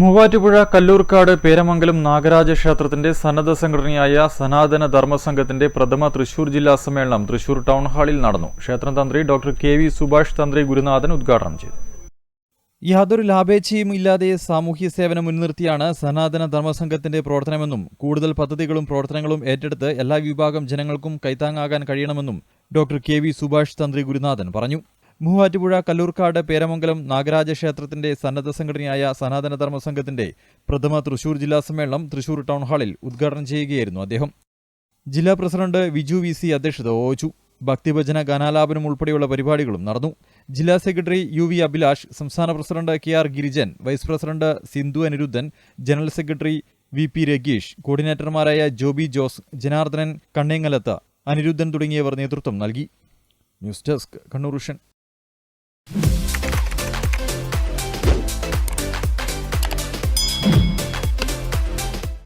മൂവാറ്റുപുഴ കല്ലൂർക്കാട് പേരമംഗലം നാഗരാജ ക്ഷേത്രത്തിന്റെ സന്നദ്ധ സംഘടനയായ സനാതന ധർമ്മസംഘത്തിന്റെ പ്രഥമ തൃശൂർ ജില്ലാ സമ്മേളനം തൃശൂർ ടൗൺ ഹാളിൽ നടന്നു. ക്ഷേത്രം തന്ത്രി ഡോക്ടർ കെ. വി. സുഭാഷ് തന്ത്രി ഗുരുനാഥൻ ഉദ്ഘാടനം ചെയ്തു. യാതൊരു ലാഭേച്ഛയും ഇല്ലാതെ സാമൂഹ്യ സേവനം മുൻനിർത്തിയാണ് സനാതന ധർമ്മസംഘത്തിന്റെ പ്രവർത്തനമെന്നും കൂടുതൽ പദ്ധതികളും പ്രവർത്തനങ്ങളും ഏറ്റെടുത്ത് എല്ലാ വിഭാഗം ജനങ്ങൾക്കും കൈത്താങ്ങാകാൻ കഴിയണമെന്നും ഡോക്ടർ കെ. വി. സുഭാഷ് തന്ത്രി ഗുരുനാഥൻ പറഞ്ഞു. മൂവാറ്റുപുഴ കല്ലൂർക്കാട് പേരമംഗലം നാഗരാജ ക്ഷേത്രത്തിന്റെ സന്നദ്ധ സംഘടനയായ സനാതനധർമ്മ സംഘത്തിന്റെ പ്രഥമ തൃശൂർ ജില്ലാ സമ്മേളനം തൃശൂർ ടൗൺ ഹാളിൽ ഉദ്ഘാടനം ചെയ്യുകയായിരുന്നു അദ്ദേഹം. ജില്ലാ പ്രസിഡന്റ് വിജു വി സി അധ്യക്ഷത വഹിച്ചു. ഭക്തിഭജന ഗാനാലാപനം ഉൾപ്പെടെയുള്ള പരിപാടികളും നടന്നു. ജില്ലാ സെക്രട്ടറി യു വി അഭിലാഷ് സംസ്ഥാന president K R Girijan vice president Sindhu Aniruddhan general secretary V P Rageesh കോർഡിനേറ്റർമാരായ Joby Jose Janardhanan Kannengalath Aniruddhan തുടങ്ങിയവർ നേതൃത്വം നൽകി. News desk Kannur